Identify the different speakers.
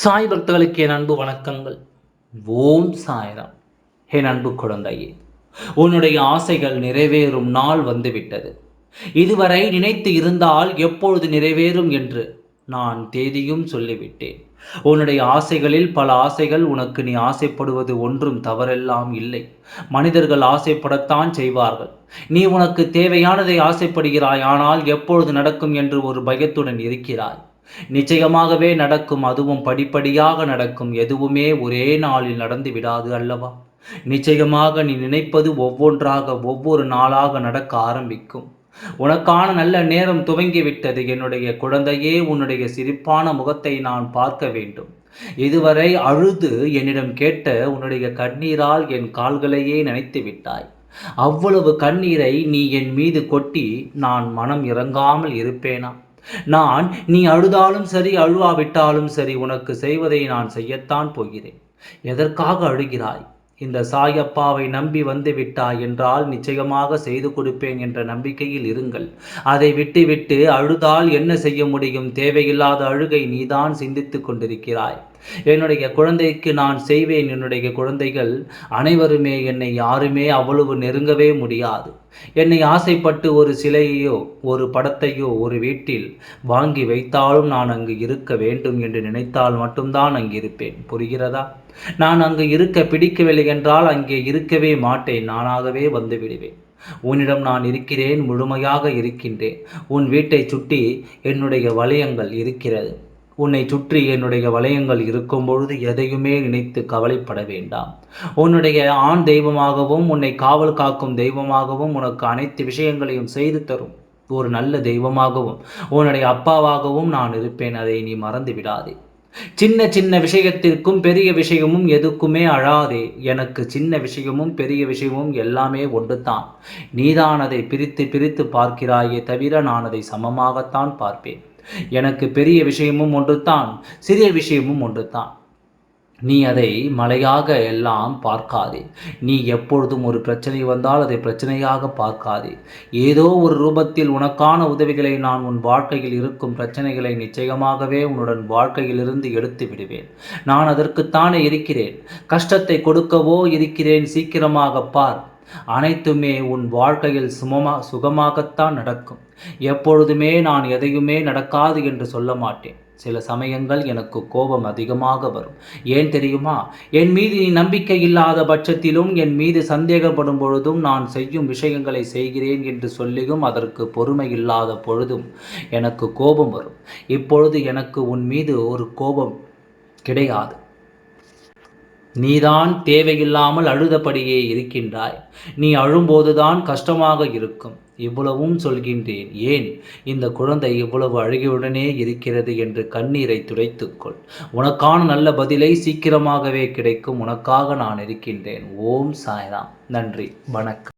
Speaker 1: சாய் பக்தர்களுக்கு என் அன்பு வணக்கங்கள். ஓம் சாய்ராம். என் அன்பு குழந்தையே உன்னுடைய ஆசைகள் நிறைவேறும் நாள் வந்துவிட்டது. இதுவரை நினைத்து இருந்தால் எப்பொழுது நிறைவேறும் என்று நான் தேதியும் சொல்லிவிட்டேன். உன்னுடைய ஆசைகளில் பல ஆசைகள் உனக்கு நீ ஆசைப்படுவது ஒன்றும் தவறெல்லாம் இல்லை. மனிதர்கள் ஆசைப்படத்தான் செய்வார்கள். நீ உனக்கு தேவையானதை ஆசைப்படுகிறாய் ஆனால் எப்பொழுது நடக்கும் என்று ஒரு பயத்துடன் இருக்கிறாய். நிச்சயமாகவே நடக்கும் அதுவும் படிப்படியாக நடக்கும். எதுவுமே ஒரே நாளில் நடந்து விடாது அல்லவா? நிச்சயமாக நீ நினைப்பது ஒவ்வொன்றாக ஒவ்வொரு நாளாக நடக்க ஆரம்பிக்கும். உனக்கான நல்ல நேரம் துவங்கிவிட்டது. என்னுடைய குழந்தையே உன்னுடைய சிரிப்பான முகத்தை நான் பார்க்க வேண்டும். இதுவரை அழுது என்னிடம் கேட்ட உன்னுடைய கண்ணீரால் என் கால்களையே நினைத்து விட்டாய். அவ்வளவு கண்ணீரை நீ என் மீது கொட்டி நான் மனம் இறங்காமல் இருப்பேனா? நான் நீ அழுதாலும் சரி அழுவாவிட்டாலும் சரி உனக்கு செய்வதை நான் செய்யத்தான் போகிறேன். எதற்காக அழுகிறாய்? இந்த சாயப்பாவை நம்பி வந்து விட்டாய் என்றால் நிச்சயமாக செய்து கொடுப்பேன் என்ற நம்பிக்கையில் இருங்கள். அதை விட்டுவிட்டு அழுதால் என்ன செய்ய முடியும்? தேவையில்லாத அழுகை நீதான் சிந்தித்து கொண்டிருக்கிறாய். என்னுடைய குழந்தைக்கு நான் செய்வேன். என்னுடைய குழந்தைகள் அனைவருமே என்னை யாருமே அவ்வளவு நெருங்கவே முடியாது. என்னை ஆசைப்பட்டு ஒரு சிலையையோ ஒரு படத்தையோ ஒரு வீட்டில் வாங்கி வைத்தாலும் நான் அங்கு இருக்க வேண்டும் என்று நினைத்தால் மட்டும்தான் அங்கு இருப்பேன். புரிகிறதா? நான் அங்கு இருக்க பிடிக்கவில்லை என்றால் அங்கே இருக்கவே மாட்டேன். நானாகவே வந்து விடுவேன். உன்னிடம் நான் இருக்கிறேன் முழுமையாக இருக்கின்றேன். உன் வீட்டை சுட்டி என்னுடைய வளையங்கள் இருக்கிறது. உன்னை சுற்றி என்னுடைய வளையங்கள் இருக்கும் பொழுது எதையுமே நினைத்து கவலைப்பட வேண்டாம். உன்னுடைய ஆண் தெய்வமாகவும் உன்னை காவல் காக்கும் தெய்வமாகவும் உனக்கு அனைத்து விஷயங்களையும் செய்து தரும். ஒரு நல்ல தெய்வமாகவும் உன்னுடைய அப்பாவாகவும் நான் இருப்பேன் அதை நீ மறந்து விடாதே. சின்ன சின்ன விஷயத்திற்கும் பெரிய விஷயமும் எதுக்குமே அழாதே. எனக்கு சின்ன விஷயமும் பெரிய விஷயமும் எல்லாமே ஒன்றுதான். நீதான் அதை பிரித்து பிரித்து பார்க்கிறாயே தவிர நான் அதை சமமாகத்தான் பார்ப்பேன். எனக்கு பெரிய விஷயமும் ஒன்று தான் சிறிய விஷயமும் ஒன்று தான் நீ அதை மலையாக எல்லாம் பார்க்காதே. நீ எப்பொழுதும் ஒரு பிரச்சனை வந்தால் அதை பிரச்சனையாக பார்க்காதே. ஏதோ ஒரு ரூபத்தில் உனக்கான உதவிகளை நான் உன் வாழ்க்கையில் இருக்கும் பிரச்சனைகளை நிச்சயமாகவே உன்னுடன் வாழ்க்கையிலிருந்து எடுத்து விடுவேன். நான் அதற்குத்தானே இருக்கிறேன். கஷ்டத்தை கொடுக்கவோ இருக்கிறேன். சீக்கிரமாக பார். அனைத்துமே உன் வாழ்க்கையில் சுமமா சுகமாகத்தான் நடக்கும். எப்பொழுதுமே நான் எதையுமே நடக்காது என்று சொல்ல மாட்டேன். சில சமயங்கள் எனக்கு கோபம் அதிகமாக வரும். ஏன் தெரியுமா? என் மீது நீ நம்பிக்கை இல்லாத பட்சத்திலும் என் மீது சந்தேகப்படும் பொழுதும் நான் செய்யும் விஷயங்களை செய்கிறேன் என்று சொல்லியும் அதற்கு பொறுமை இல்லாத பொழுதும் எனக்கு கோபம் வரும். இப்பொழுது எனக்கு உன் மீது ஒரு கோபம் கிடையாது. நீதான் தேவையில்லாமல் அழுதபடியே இருக்கின்றாய். நீ அழும்போதுதான் கஷ்டமாக இருக்கும். இவ்வளவும் சொல்கின்றேன். ஏன்? இந்த குழந்தை இவ்வளவு அழுகியுடனே இருக்கிறது என்று கண்ணீரை துடைத்துக்கொள். உனக்கான நல்ல பதிலை சீக்கிரமாகவே கிடைக்கும். உனக்காக நான் இருக்கின்றேன். ஓம் சாய்ராம். நன்றி. வணக்கம்.